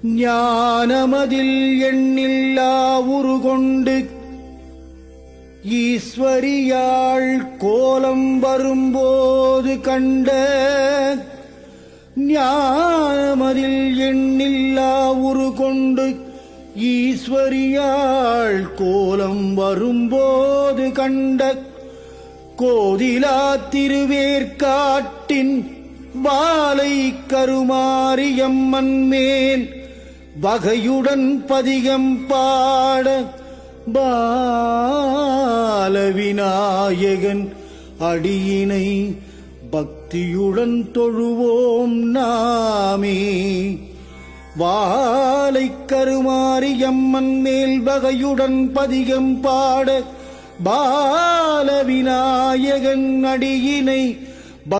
ஞானமதில் எண்ணில்லா உருகொண்டு ஈஸ்வரியாள் கோலம் வரும்போது கண்ட ஞானமதில் எண்ணில்லா உருகொண்டு ஈஸ்வரியாள் கோலம் வரும்போது கண்ட கோதிலா திருவேற்காட்டின் பாலை கருமாரியம்மன் மேல் வகையுடன் பதிகம் பாட பாலவிநாயகன் அடியினை பக்தியுடன் தொழுவோம் நாமே. வாலை கருமாரியம்மன் மேல் வகையுடன் பதிகம் பாட பாலவிநாயகன் அடியினை